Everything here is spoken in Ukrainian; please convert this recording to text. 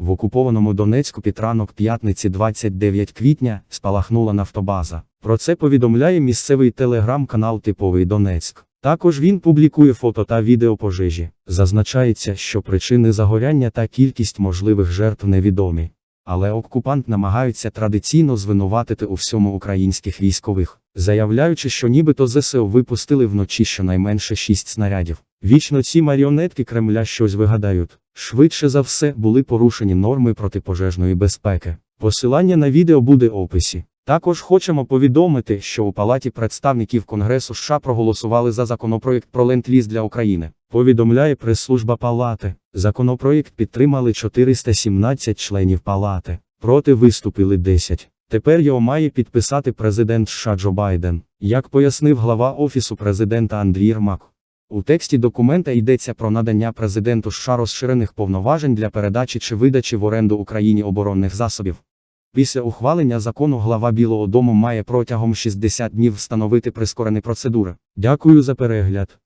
В окупованому Донецьку під ранок п'ятниці 29 квітня спалахнула нафтобаза. Про це повідомляє місцевий телеграм-канал Типовий Донецьк. Також він публікує фото та відео пожежі. Зазначається, що причини загоряння та кількість можливих жертв невідомі. Але окупант намагається традиційно звинуватити у всьому українських військових, заявляючи, що нібито ЗСУ випустили вночі щонайменше шість снарядів. Вічно ці маріонетки Кремля щось вигадають. Швидше за все були порушені норми протипожежної безпеки. Посилання на відео буде в описі. Також хочемо повідомити, що у Палаті представників Конгресу США проголосували за законопроект про ленд-ліз для України. Повідомляє прес-служба Палати. Законопроект підтримали 417 членів Палати. Проти виступили 10. Тепер його має підписати президент США Джо Байден, як пояснив глава Офісу президента Андрій Єрмак. У тексті документа йдеться про надання президенту США розширених повноважень для передачі чи видачі в оренду Україні оборонних засобів. Після ухвалення закону глава Білого Дому має протягом 60 днів встановити прискорені процедури. Дякую за перегляд.